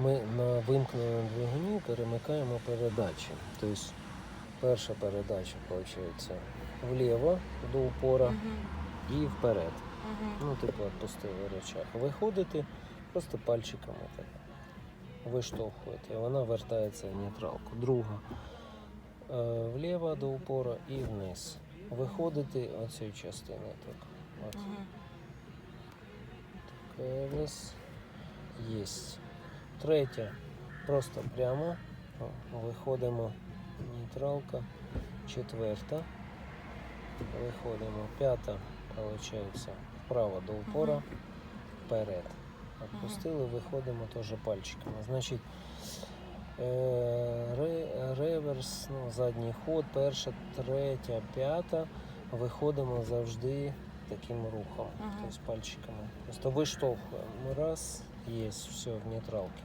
ми на вимкненому двигуні перемикаємо передачі. Тобто перша передача виходить вліво до упора Мгм. і вперед. Мгм. Ну, типу, відпустили речах. Виходите, просто пальчиками так виштовхуєте, і вона вертається в нейтралку. Друга е, вліво до упора і вниз. Виходите оцією частиною. Так. От. Мгм. Керес. Єсть. Третя. Просто прямо. Виходимо. Нейтралка. Четверта. Виходимо. П'ята. Получається. Вправо до упора. Вперед. Отпустили, виходимо теж пальчиками. Значить. е, ре- Реверс, ну, задній ход, перша, третя, п'ята. Виходимо завжди таким рухом, Ага. тобто пальчиками. Просто виштовхуємо. Раз, є, все, в нейтралці.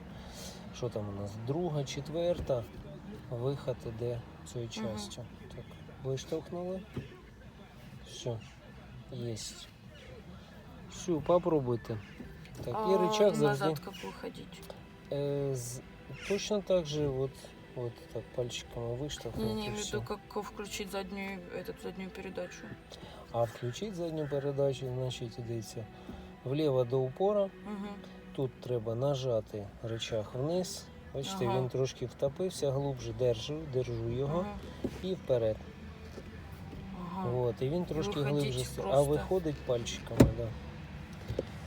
Що там у нас? Друга, четверта. Виход іде цією Ага. частю. Так, виштовхнули. Все, є. Все, попробуйте. Так, і А рычаг завжди. Назад как выходить? З- точно так же, вот, вот так пальчиками виштовхнути. Не, не, имею в виду, как включить заднюю, эту заднюю передачу. А включити задню передачу, значить йдеться вліво до упора. Мгм. Тут треба нажати рычаг вниз. Бачите, Ага. він трошки втопився, глубже держу, держу його Ага. і вперед. Ага. От, і він трошки Виходіть глибше, ст- а виходить пальчиками. Да.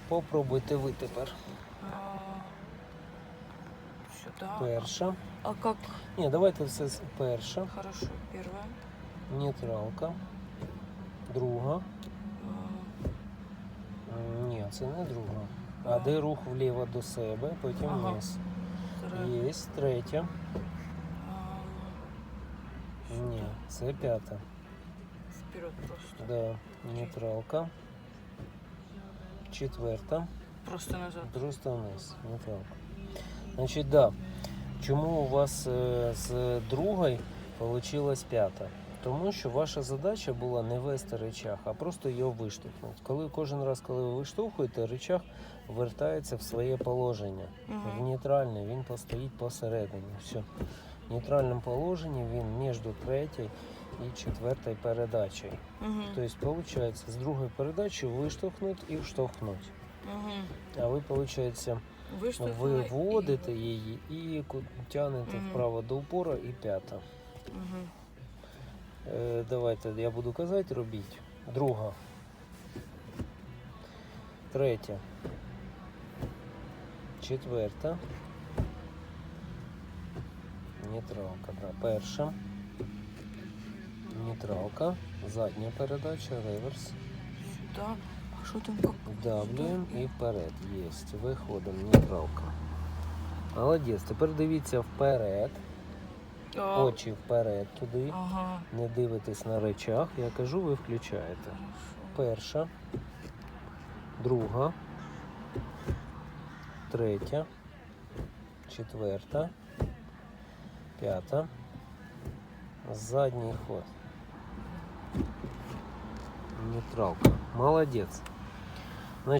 Попробуйте ви тепер. А, Сюда. Перша. А как? Ні, давайте все з- перша. Хорошо, первая. Нейтралка. Друга. А, М, Ні, це не друга. А А. де рух вліво до себе, потім Ага. вниз. Вторая. Є третя. А, Ні, це п'ята. Вперед просто. Да, нейтралка. Четверта. Просто назад. Просто вниз. Нейтралка. Значить, да. Чому у вас е, з другої вийшла п'ята? Тому що ваша задача була не вести речах, а просто його виштовхнути. Коли кожен раз, коли ви виштовхуєте, речах вертається в своє положення. В нейтральне він постоїть посередині. Все. В нейтральному положенні він між третьою і четвертою передачею. Мгм. Тобто, виходить, з другої передачі виштовхнути і вштовхнути. Мгм. А ви, виходить, виводите її і тягнете вправо до упора і п'ята. Е, давайте я буду казати, робіть. Друга. Третя. Четверта. Нейтралка, да. Перша. Нейтралка. Задня передача, реверс. Сюда. Що там как? Вдавлюємо і вперед. Єсть. Виходимо, нейтралка. Молодець. Тепер дивіться вперед. А, Очі вперед туди. Ага. Не дивитесь на речах. Я кажу, ви включаєте. Перша, друга, третя, четверта, п'ята, задній ход. Нейтралка. Молодець.